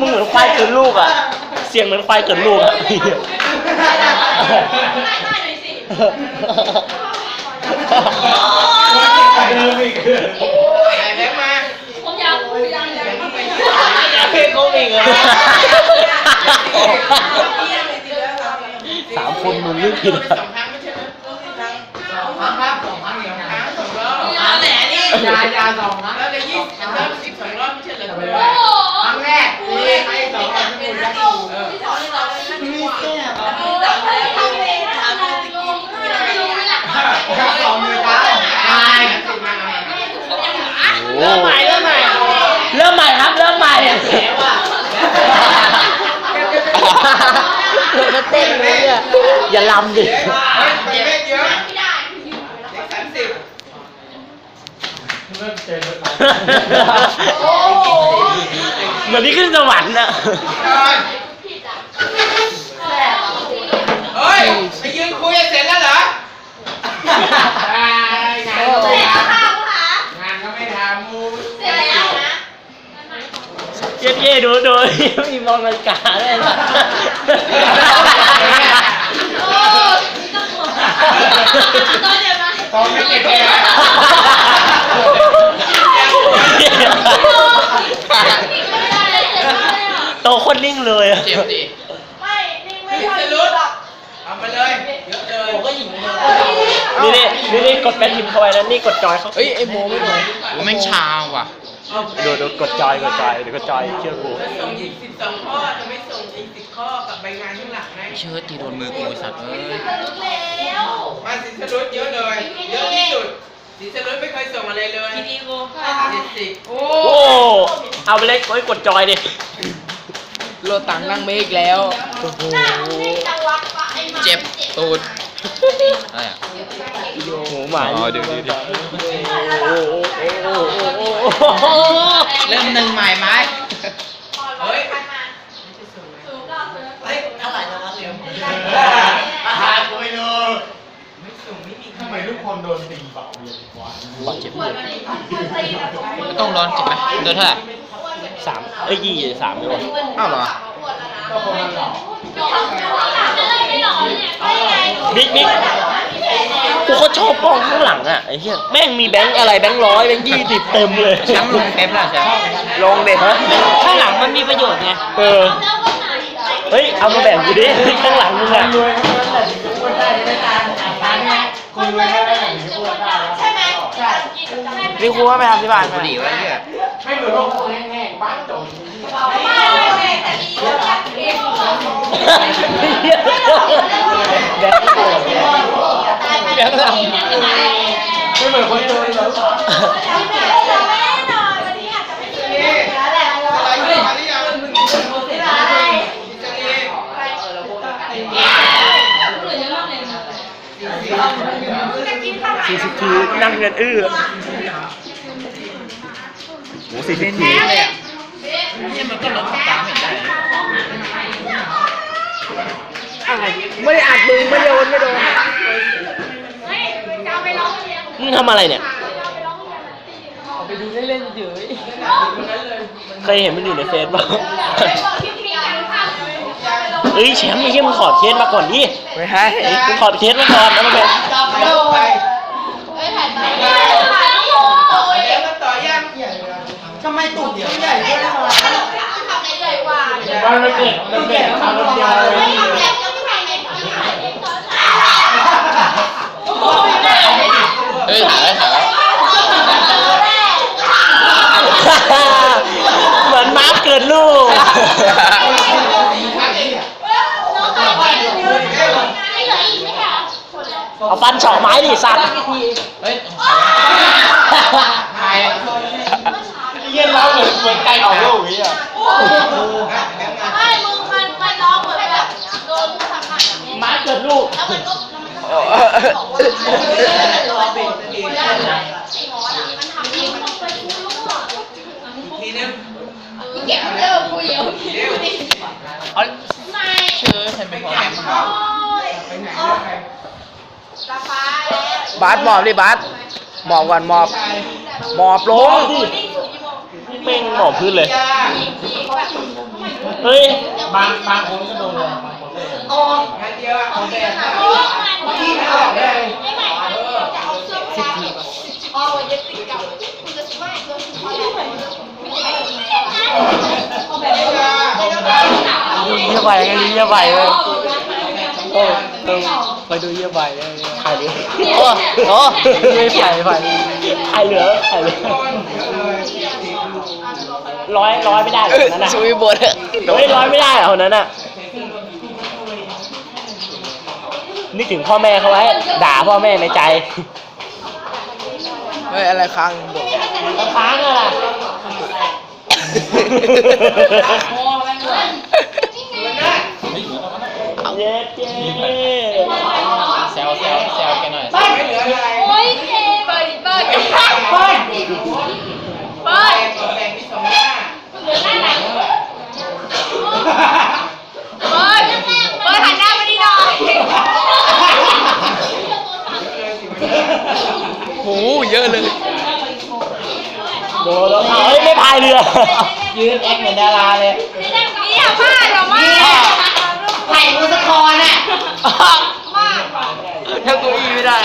มึงเหมือนควายเกินลูกอะ เสียงเหมือนควายเกินลูกอะเดิมอีกไอ้แบงค์มาผมอยากผมอยากอยากไปเพลงเขาอีกอะสามคนมึงนี่ผิดสองครั้งไม่ใช่ไหมสองครั้งครับสองครั้งเดียวครั้งสองรอบเอาแหละนี่ยายาสองครั้งแล้วเลยยี่สิบรอบสิบสองรอบไม่ใช่เหรอโอ้โหค รั้งแรกนี่ไอ้สองครั้งไม่ได้เออที่สองที่สองเลยมันมีแก้วที่สองเทำเองทำเองลงไม่ติดมาเริ่มใหม่เริ่มใหม่เริ่มใหม่ครับเริ่มใหม่แล้วอะมาเต้นเลยเนี่ยอย่าลำดิเด็กสามสิบเริ่มเจอรถไฟโอ้โห เหมือนที่ขึ้นสวรรค์น่ะผิดอะแสบเฮ้ยไปยืนคุยเสร็จแล้วเหรอ งานก็เสไม่ร็จทแล้วค่ะคุณหาำงานก็ไม่ทำมูเสร็จแล้วนะเย้เย้ดูดูมีมองนาฬิกาด้วยนะโอ้ต้องหัวตอนเดียวนะตอนไม่เก็บแก้ว โต คนนิ่งเลยอะเจ็บดิไม่นี่ไม่สิทำสรุปเอามาเลยเยอะเลยผมก็ยิงนี่นี่นี่นี่กดแปนทิมเข้าไปแล้วนี่กดจอยเขาเอ้ยไอโมไม่โดนโอ้แม่งชาว่ะดูดูกดจอยกดจอยเดี๋ยวกดจอยเชื่อกูส่งอีกสิบสองข้อจะไม่ส่งอีกสิบข้อกับใบงานข้างหลังให้เชิดตีโดนมือกูไอ้สัตว์เอ้ยแล้วมาสิสรุปเยอะเลยเยอะที่สุดสิสรุปไม่เคยส่งอะไรเลยทีดีโก้เจ็ดสิบโอ้โอ้เอาไปเลยโอ้ยกดจอยดิ โลตังนั่งเมฆแล้ว โอ้โหหน้ามึงนี่จังหวะปะไอ้มาเจ็บตูดอะไรอะ หมูหมาอ๋อดูดูดูโอ้โหโอ้โหโอ้โหโอ้โหเริ่มหนึ่งใหม่ไหมเฮ้ยสูงก็ซื้อเฮ้ยเท่าไหร่แล้ววะเหลือหมดอาหารกูไม่รู้ไม่ส่งไม่มีทำไมทุกคนโดนตีเป่าเวียนหัวบาดเจ็บขวดมันอีกขวดตีนะสองขวดต้องร้อนเจ็บไหมโดนเท่าไหร่ สามเอ้ยยี่สามด้วยอ้าวเหรอก็คนละหลอกบิ๊กบิ๊กกูก็ชอบกล้องข้างหลังอะไอ้เหี้ยแม่งมีแบงค์อะไรแบงค์ร้อยแบงค์ยี่สิบเต็มเลยแชมป์ลงเทปแล้วใช่ไหมลงเด็ดฮะข้างหลังมันมีประโยชน์ไงเออเฮ้ยเอามาแบ่งกูดิข้างหลังมึงอะรวยทั้งนั้นแหละถึงจะพูดได้จะได้ตามอ่านตามไงคุณรวยเท่านั้นแหละถึงจะพูดได้ใช่ไหมนี่ครูว่าไปทำที่บ้านบุหรี่ไว้เนี่ย ไม่เหมือนพวกแห้งๆบ้านจนไม่เลยแต่ดีอยากเรียนแบงค์โกรธแบงค์หลังไม่เหมือนคนจนเลยนี่อะไรอยู่มาหรือยังมึงสิสลีสี่สิบทีนั่งเงินอื้อ โหสี่สิบทีนี่มันก็ลดตามไม่ได้ไม่ได้อัดมึงไม่โดนไม่โดนมึงทำอะไรเนี่ยไปดูเล่นๆเฉยเคยเห็นมันอยู่ในเฟซป่ะเอ้ยแชมป์ไม่ใช่มึงถอดเคสมาก่อนดิไม่ให้มึงถอดเคสมาก่อนแล้วมาเป็น จับไปไปแล้วมันต่อยัง ทำไมตุ่มใหญ่ด้วยนะบ้านมันเด็กมันเด็กทำคนเดียวเลยเฮ้ยถ่ายไว้ถ่ายไว้เหมือนมาเกิดลูก เอาฟันเฉาะไม้ดิสัตว์ เฮ้ย ถ่าย เยี่ยนเราเหมือน เหมือนไก่ออกลูกอย่างเงี้ยไม่มึงมันมันร้องเหมือนแบบโดนสัมผัสอย่างนี้มาร์คเกิดลูกแล้วมันก็แล้วมันก็บอกว่าไอ้หมอน่ะมันทำเองมันต้องไปรู้อะทีนึงเก็บเร็วกูเดี๋ยวเร็วเอาไม่เชื่อฉันไม่พอโอ้ยไปไหนเรื่องใครกาแฟแล้วบาสหมอบดิบาสหมอบก่อนหมอบหมอบลง เม่งหมอบพื้นเลยยาแบบเฮ้ย บางบางคนก็โดนเลยบางคนก็โดนโอ้งานเดียวอะของแดงโอ้ยที่ไม่ออกได้ไม่ใหม่จะเอาเสื้อผ้าอ๋อเย็บติดกับคุณจะไม่ก็คือเขาแบบไม่ใช่เอาแบบนี้นะเยี่ยใบกันเยี่ยใบเลยโอ้ไปดูเยี่ยใบเลยถ่ายดิโอ้โอ้ไม่ถ่ายถ่ายถ่ายเหลือถ่ายเหลือ ร้อยร้อยไม่ได้หรอกนั้นน่ะช่วยบทเฮ้ยร้อยไม่ได้เหรอคนนั้นน่ะ นึกถึงพ่อแม่เขาไว้ ด่าพ่อแม่ในใจเฮ้ยอะไรค้างบทค้างอะล่ะเย้เย้แซวแซวแซวแกหน่อยไม่เหลืออะไรโอ้ยเจ๊เปิดเปิ ยืนแอคเหมือนดาราเลยนี่อย่าพลาหรอมาไผ่มือสะคอนอะ มากถ้ากูอีไม่ได้